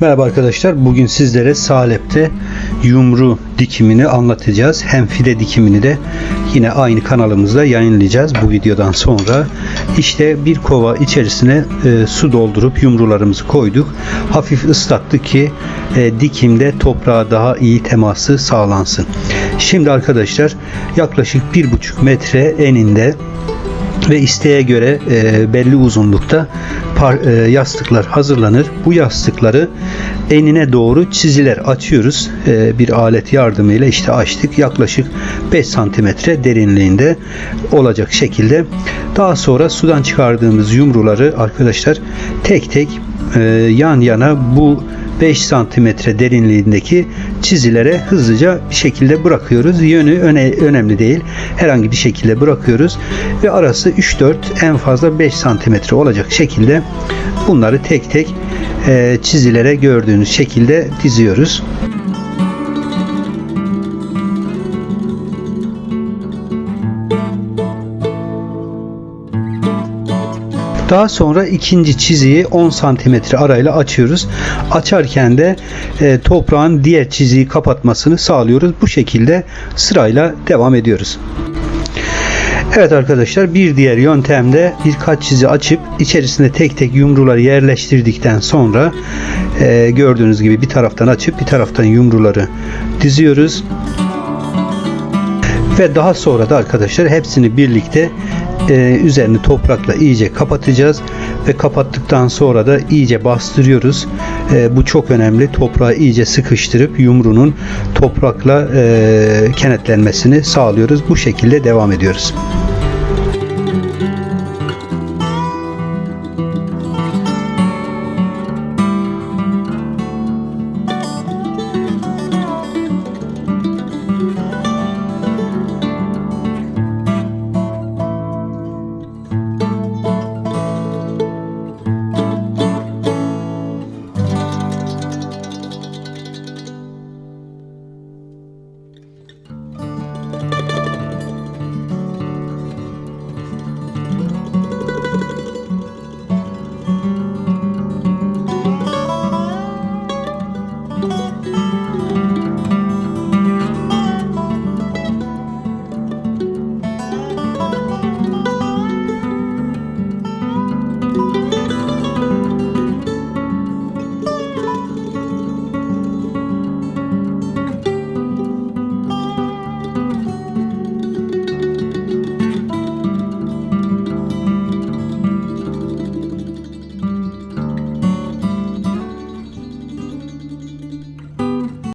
Merhaba arkadaşlar. Bugün sizlere Salep'te yumru dikimini anlatacağız. Hem fide dikimini de yine aynı kanalımızda yayınlayacağız bu videodan sonra. İşte bir kova içerisine e, su doldurup yumrularımızı koyduk. Hafif ıslattık ki e, dikimde toprağa daha iyi teması sağlansın. Şimdi arkadaşlar yaklaşık bir buçuk metre eninde ve isteğe göre e, belli uzunlukta par, e, yastıklar hazırlanır. Bu yastıkları enine doğru çiziler açıyoruz. E, bir alet yardımıyla işte açtık. Yaklaşık 5 santimetre derinliğinde olacak şekilde. Daha sonra sudan çıkardığımız yumruları arkadaşlar tek tek e, yan yana bu 5 santimetre derinliğindeki çizilere hızlıca bir şekilde bırakıyoruz. Yönü öne, önemli değil. Herhangi bir şekilde bırakıyoruz. Ve arası 3-4 en fazla 5 santimetre olacak şekilde bunları tek tek e, çizilere gördüğünüz şekilde diziyoruz. Daha sonra ikinci çiziyi 10 santimetre arayla açıyoruz. Açarken de e, toprağın diğer çiziyi kapatmasını sağlıyoruz. Bu şekilde sırayla devam ediyoruz. Evet arkadaşlar bir diğer yöntemde birkaç çizi açıp içerisine tek tek yumruları yerleştirdikten sonra e, gördüğünüz gibi bir taraftan açıp bir taraftan yumruları diziyoruz. Ve daha sonra da arkadaşlar hepsini birlikte e, üzerini toprakla iyice kapatacağız ve kapattıktan sonra da iyice bastırıyoruz. E, bu çok önemli. Toprağı iyice sıkıştırıp yumrunun toprakla e, kenetlenmesini sağlıyoruz. Bu şekilde devam ediyoruz.